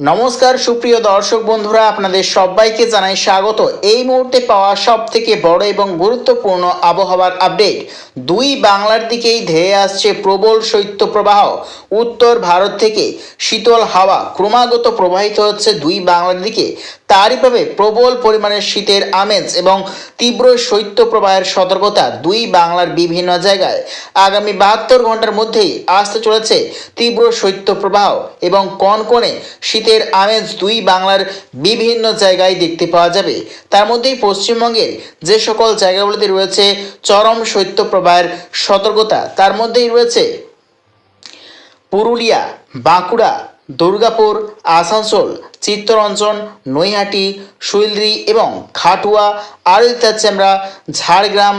নমস্কার, সুপ্রিয় দর্শক বন্ধুরা, আপনাদের সবাইকে জানাই স্বাগত। এই মুহূর্তে পাওয়া সব থেকে বড় এবং গুরুত্বপূর্ণ আবহাওয়ার আপডেট। দুই বাংলার দিকেই ধেয়ে আসছে প্রবল শৈত্যপ্রবাহ। উত্তর ভারত থেকে শীতল হাওয়া ক্রমাগত প্রবাহিত হচ্ছে দুই বাংলার দিকে। তারই ভাবে প্রবল পরিমাণের শীতের আমেজ এবং তীব্র শৈত্যপ্রবাহের সতর্কতা দুই বাংলার বিভিন্ন জায়গায়। আগামী বাহাত্তর ঘণ্টার মধ্যেই আসতে চলেছে তীব্র শৈত্যপ্রবাহ এবং কনকনে শীতের আমেজ দুই বাংলার বিভিন্ন জায়গায় দেখতে পাওয়া যাবে। তার মধ্যেই পশ্চিমবঙ্গের যে সকল জায়গাগুলিতে রয়েছে চরম শৈত্যপ্রবাহের সতর্কতা। তার মধ্যেই রয়েছে পুরুলিয়া, বাঁকুড়া, দুর্গাপুর, আসানসোল, চিত্তরঞ্জন, নৈহাটি শৈলরি এবং খাটুয়া। আরও দেখতে আমরা ঝাড়গ্রাম,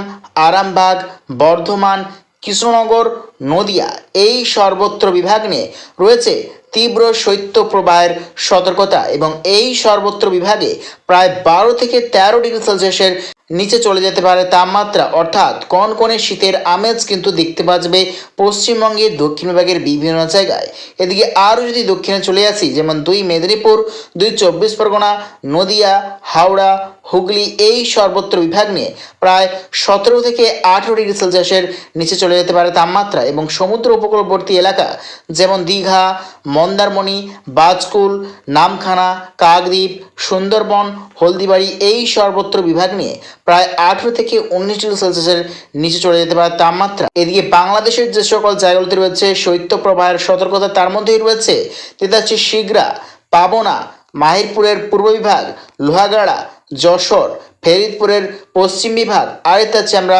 আরামবাগ, বর্ধমান, কৃষ্ণনগর, নদিয়া। এই সর্বত্র বিভাগ নিয়ে রয়েছে তীব্র শৈত্যপ্রবাহের সতর্কতা এবং এই সর্বত্র বিভাগে প্রায় বারো থেকে তেরো ডিগ্রি সেলসিয়াসের নিচে চলে যেতে পারে তাপমাত্রা। অর্থাৎ কনকনে শীতের আমেজ কিন্তু দেখতে পাওয়া পশ্চিমবঙ্গের দক্ষিণ বিভাগের বিভিন্ন জায়গায়। এদিকে আরও যদি দক্ষিণে চলে আসি, যেমন দুই মেদিনীপুর, দুই চব্বিশ পরগনা, নদিয়া, হাওড়া, হুগলি, এই সর্বত্র বিভাগ নিয়ে প্রায় সতেরো থেকে আঠেরো ডিগ্রি সেলসিয়াসের নিচে চলে যেতে পারে তাপমাত্রা এবং সমুদ্র উপকূলবর্তী এলাকা, যেমন দীঘা, মন্দারমণি, বাজকুল, নামখানা, কাকদ্বীপ, সুন্দরবন, হলদিবাড়ি, এই সর্বত্র বিভাগ নিয়ে প্রায় আঠেরো থেকে উনিশ ডিগ্রি সেলসিয়াসের নিচে চলে যেতে পারে তাপমাত্রা। এদিকে বাংলাদেশের যে সকল জায়গাগুলিতে রয়েছে শৈত্যপ্রবাহের সতর্কতা, তার মধ্যেই রয়েছে যেটা হচ্ছে শিগরা, পাবনা, মাহিরপুরের পূর্ব বিভাগ, লোহাগাড়া, যশোর, ফেরিদপুরের পশ্চিম বিভাগ আর আছে আমরা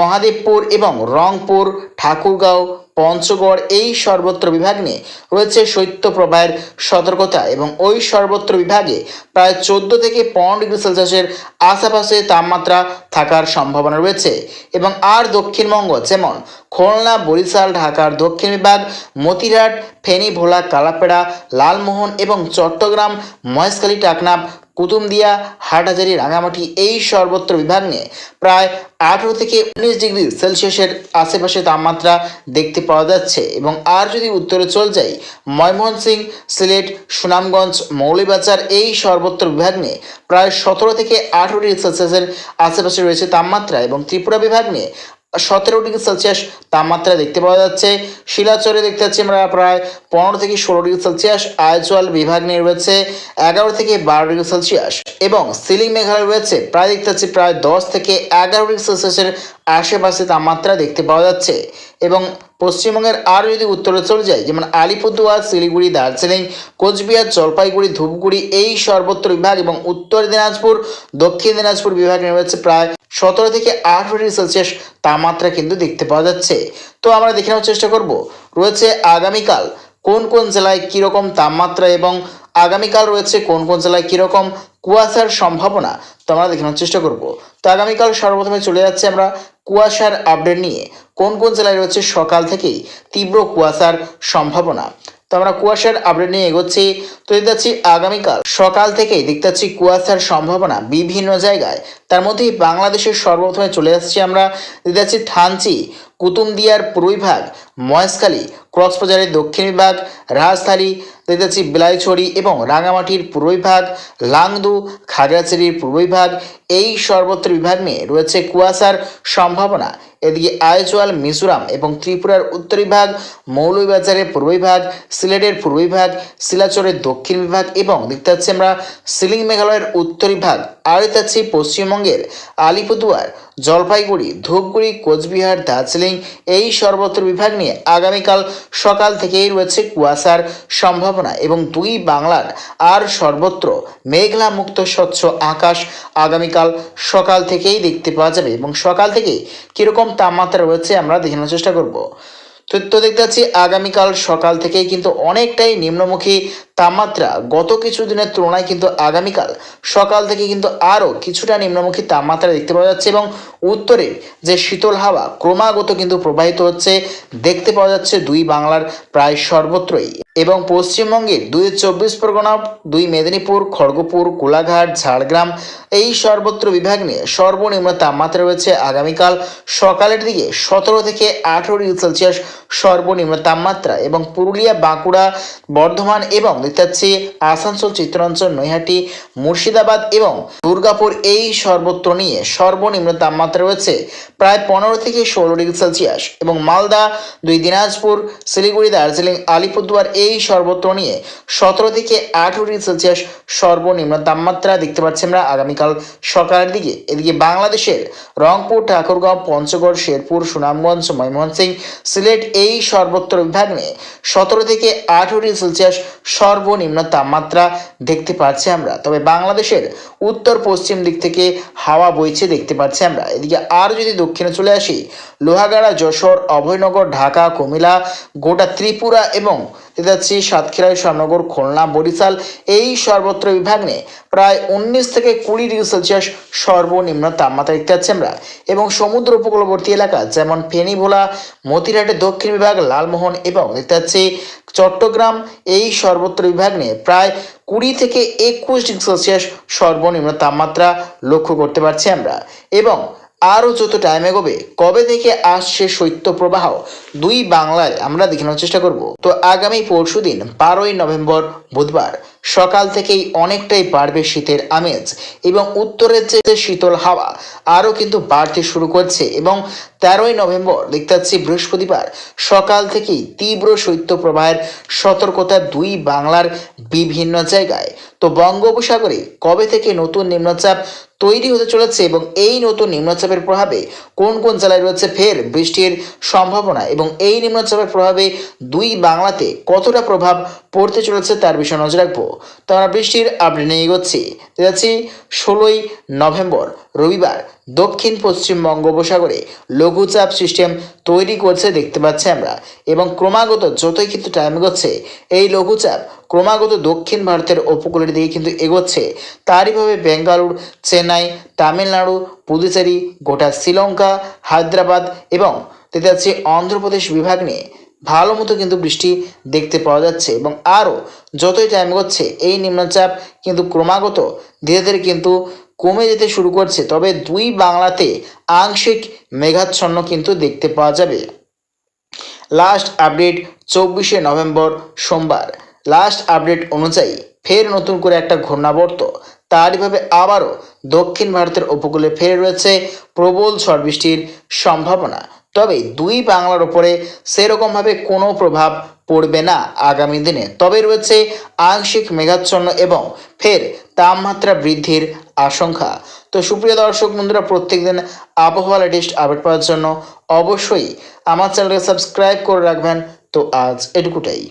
মহাদেবপুর এবং রংপুর, ঠাকুরগাঁও পঞ্চগড় এই সর্বত্র বিভাগ নিয়ে রয়েছে শৈত্যপ্রবাহের সতর্কতা এবং ওই সর্বত্র বিভাগে প্রায় চোদ্দ থেকে পনেরো ডিগ্রি সেলসিয়াসের আশেপাশে তাপমাত্রা থাকার সম্ভাবনা রয়েছে এবং আর দক্ষিণবঙ্গ যেমন খুলনা, বরিশাল, ঢাকার দক্ষিণ বিভাগ মতিরাট ফেনী, ভোলা, কালাপেড়া, লালমোহন এবং চট্টগ্রাম, মহেশখালী, টাকনাফ কুতুমদিয়া হাটহাজারি রাঙামাটি এই সর্বত্র বিভাগ নিয়ে প্রায় আঠেরো থেকে উনিশ ডিগ্রি সেলসিয়াসের আশেপাশে তাপমাত্রা দেখতে পাওয়া যাচ্ছে। এবং আর যদি উত্তরে চল যাই, ময়মনসিংহ, সিলেট, সুনামগঞ্জ মৌলিবাজার এই সর্বত্র বিভাগ নিয়ে প্রায় সতেরো থেকে আঠেরো ডিগ্রি সেলসিয়াসের আশেপাশে রয়েছে তাপমাত্রা। এবং ত্রিপুরা বিভাগ নিয়ে সতেরো ডিগ্রি সেলসিয়াস তাপমাত্রা দেখতে পাওয়া যাচ্ছে। শিলাচরে দেখতে পাচ্ছি আমরা প্রায় পনেরো থেকে ষোলো ডিগ্রি সেলসিয়াস আয়চল বিভাগ নিয়ে রয়েছে এগারো থেকে বারো ডিগ্রি সেলসিয়াস এবং সিলিং মেঘালয় রয়েছে। প্রায় দেখতে পাচ্ছি প্রায় দশ থেকে এগারো ডিগ্রি সেলসিয়াসের আশেপাশে তাপমাত্রা দেখতে পাওয়া যাচ্ছে। এবং পশ্চিমবঙ্গের আরও যদি উত্তরে চলে যায় যেমন আলিপুরদুয়ার, শিলিগুড়ি, দার্জিলিং, কোচবিহার, জলপাইগুড়ি, ধূপগুড়ি, এই সর্বত্র বিভাগ এবং উত্তর দিনাজপুর, দক্ষিণ দিনাজপুর বিভাগ রয়েছে প্রায় সতেরো থেকে আঠেরো ডিগ্রি সেলসিয়াস তাপমাত্রা কিন্তু দেখতে পাওয়া যাচ্ছে। তো আমরা দেখে নেওয়ার চেষ্টা করব, রয়েছে আগামীকাল কোন কোন জেলায় কীরকম তাপমাত্রা এবং আগামীকাল রয়েছে কোন কোন জেলায় কীরকম কুয়াশার সম্ভাবনা, তো আমরা দেখে নেওয়ার চেষ্টা করব। তো আগামীকাল সর্বপ্রথমে চলে যাচ্ছে আমরা কুয়াশার আপডেট নিয়ে কোন কোন জেলায় রয়েছে সকাল থেকেই তীব্র কুয়াশার সম্ভাবনা? তো আমরা কুয়াশার আপডেট নিয়ে এগোচ্ছি। তো দেখতে পাচ্ছি আগামীকাল সকাল থেকেই দেখতে পাচ্ছি কুয়াশার সম্ভাবনা বিভিন্ন জায়গায়। তার মধ্যেই বাংলাদেশের সর্বপ্রথমে চলে আসছি আমরা। দেখতে পাচ্ছি থানচি কুতুমদিয়ার পূর্ব বিভাগ মহেশখালী, কক্সবাজারের দক্ষিণ বিভাগ, রাজধানী দেখতে পাচ্ছি বিলাইছড়ি এবং রাঙামাটির পূর্ব বিভাগ, লাংদু, খাগড়াছড়ির পূর্ব বিভাগ, এই সর্বত্র বিভাগ নিয়ে রয়েছে কুয়াশার সম্ভাবনা। এদিকে আইজওয়াল মিজোরাম এবং ত্রিপুরার উত্তর বিভাগ, মৌলভীবাজারের পূর্ব বিভাগ, সিলেটের পূর্ব বিভাগ, শিলাচরের দক্ষিণ বিভাগ এবং দেখতে পাচ্ছি আমরা সিলিং মেঘালয়ের উত্তর বিভাগ। আর দেখতে পাচ্ছি পশ্চিমবঙ্গের আলিপুরদুয়ার, জলপাইগুড়ি, ধূপগুড়ি, কোচবিহার, দার্জিলিং এই সর্বত্র বিভাগ নিয়ে আগামীকাল সকাল থেকেই রয়েছে কুয়াশার সম্ভাবনা এবং দুই বাংলার আর সর্বত্র মেঘলা মুক্ত স্বচ্ছ আকাশ আগামীকাল সকাল থেকেই দেখতে পাওয়া যাবে এবং সকাল থেকে কীরকম তাপমাত্রা রয়েছে আমরা দেখানোর চেষ্টা করব। তো দেখতে পাচ্ছি আগামীকাল সকাল থেকেই কিন্তু অনেকটাই নিম্নমুখী তাপমাত্রা। গত কিছু দিনের তুলনায় কিন্তু আগামীকাল সকাল থেকে কিন্তু আরও কিছুটা নিম্নমুখী তাপমাত্রা দেখতে পাওয়া যাচ্ছে এবং উত্তরে যে শীতল হাওয়া ক্রমাগত কিন্তু প্রবাহিত হচ্ছে, দেখতে পাওয়া যাচ্ছে দুই বাংলার প্রায় সর্বত্রই। এবং পশ্চিমবঙ্গের দুই চব্বিশ পরগনা, দুই মেদিনীপুর, খড়গপুর, কোলাঘাট, ঝাড়গ্রাম, এই সর্বত্র বিভাগ নিয়ে সর্বনিম্ন তাপমাত্রা রয়েছে আগামীকাল সকালের দিকে সতেরো থেকে আঠেরো ডিগ্রি সেলসিয়াস সর্বনিম্ন তাপমাত্রা এবং পুরুলিয়া, বাঁকুড়া, বর্ধমান এবং দেখতে আসানসোল চিত্রাঞ্চল নৈহাটি, মুর্শিদাবাদ এবং দুর্গাপুর এই সর্বত্র নিয়ে সর্বনিম্ন তাপমাত্রা রয়েছে প্রায় পনেরো থেকে ষোলো ডিগ্রি সেলসিয়াস এবং মালদা, দুই দিনাজপুর, শিলিগুড়ি, দার্জিলিং, আলিপুরদুয়ার এই সর্বত্র নিয়ে সতেরো থেকে আঠেরো ডিগ্রি সেলসিয়াস সর্বনিম্ন তাপমাত্রা দেখতে পাচ্ছি আমরা আগামীকাল সকালের দিকে। এদিকে বাংলাদেশের রংপুর, ঠাকুরগাঁও, পঞ্চগড়, শেরপুর, সুনামগঞ্জ, ময়মনসিংহ, সিলেট এই সর্বত্র বিভাগ নিয়ে সতেরো থেকে আঠেরো ডিগ্রি সেলসিয়াস সর্বনিম্ন তাপমাত্রা দেখতে পাচ্ছি আমরা। তবে বাংলাদেশের উত্তর পশ্চিম দিক থেকে হাওয়া বইছে দেখতে পাচ্ছি আমরা। এদিকে আর যদি দক্ষিণে চলে আসি, লোহাগাড়া, যশোর, অভয়নগর, ঢাকা, কুমিল্লা, গোটা ত্রিপুরা এবং পাচ্ছি সাতক্ষীরায় শ্যামনগর খুলনা, বরিশাল এই সর্বত্র বিভাগ নিয়ে প্রায় উনিশ থেকে কুড়ি ডিগ্রি সেলসিয়াস সর্বনিম্ন তাপমাত্রা দেখতে পাচ্ছি আমরা। এবং সমুদ্র উপকূলবর্তী এলাকা যেমন ফেনী ভোলা মতিরহাটের দক্ষিণ বিভাগ, লালমোহন এবং দেখতে পাচ্ছি চট্টগ্রাম এই সর্বত্র বিভাগ নিয়ে প্রায় কুড়ি থেকে একুশ ডিগ্রি সেলসিয়াস সর্বনিম্ন তাপমাত্রা লক্ষ্য করতে পারছি আমরা। এবং আরও যত টাইম এগোবে কবে? থেকে আসছে শৈত্য প্রবাহ? দুই বাংলায় আমরা দেখানোর চেষ্টা করব। তো আগামী পরশু দিন, বারোই নভেম্বর বুধবার, সকাল থেকেই অনেকটাই বাড়বে শীতের আমেজ এবং উত্তরের যে শীতল হাওয়া আরও কিন্তু বাড়তে শুরু করছে এবং তেরোই নভেম্বর, দেখতে পাচ্ছি বৃহস্পতিবার, সকাল থেকেই তীব্র শৈত্যপ্রবাহের সতর্কতা দুই বাংলার বিভিন্ন জায়গায়। তো বঙ্গোপসাগরে কবে থেকে নতুন নিম্নচাপ তৈরি হতে চলেছে এবং এই নতুন নিম্নচাপের প্রভাবে কোন কোন জেলায় রয়েছে ফের বৃষ্টির সম্ভাবনা এবং এই নিম্নচাপের প্রভাবে দুই বাংলাতে কতটা প্রভাব পড়তে চলেছে তার বিষয়ে নজর রাখব। তো আমরা বৃষ্টির আপডেট নিয়ে এগোচ্ছি। যাচ্ছি ষোলোই নভেম্বর, রবিবার দক্ষিণ পশ্চিম বঙ্গোপসাগরে লঘুচাপ সিস্টেম তৈরি করছে দেখতে পাচ্ছি আমরা। এবং ক্রমাগত যতই কিন্তু টাইম এগোচ্ছে, এই লঘুচাপ ক্রমাগত দক্ষিণ ভারতের উপকূলের দিকে কিন্তু এগোচ্ছে। তারইভাবে বেঙ্গালুর, চেন্নাই, তামিলনাড়ু, পুদুচেরি, গোটা শ্রীলঙ্কা, হায়দ্রাবাদ এবং দেখতে পাচ্ছি অন্ধ্রপ্রদেশ বিভাগ নিয়ে ভালো মতো কিন্তু বৃষ্টি দেখতে পাওয়া যাচ্ছে। এবং আরও যতই টাইম এগোচ্ছে, এই নিম্নচাপ কিন্তু ক্রমাগত ধীরে ধীরে কিন্তু কমে যেতে শুরু করছে, তবে দুই বাংলাতে আংশিক মেঘাচ্ছন্ন কিন্তু দেখতে পাওয়া যাবে। লাস্ট আপডেট চব্বিশে নভেম্বর সোমবার। লাস্ট আপডেট অনুযায়ী ফের নতুন করে একটা ঘূর্ণাবর্ত। তারইভাবে আবারও দক্ষিণ ভারতের উপকূলে ফেরে রয়েছে প্রবল ঝড় বৃষ্টির সম্ভাবনা। তবে দুই বাংলার ওপরে সেরকমভাবে কোনো প্রভাব পড়বে না আগামী দিনে। তবে রয়েছে আংশিক মেঘাচ্ছন্ন এবং ফের তাপমাত্রা বৃদ্ধির আশঙ্কা। তো সুপ্রিয় দর্শক বন্ধুরা, প্রত্যেকদিন আবহাওয়া লেটেস্ট আপডেট পাওয়ার জন্য অবশ্যই আমার চ্যানেলকে সাবস্ক্রাইব করে রাখবেন। তো আজ এটুকুটাই।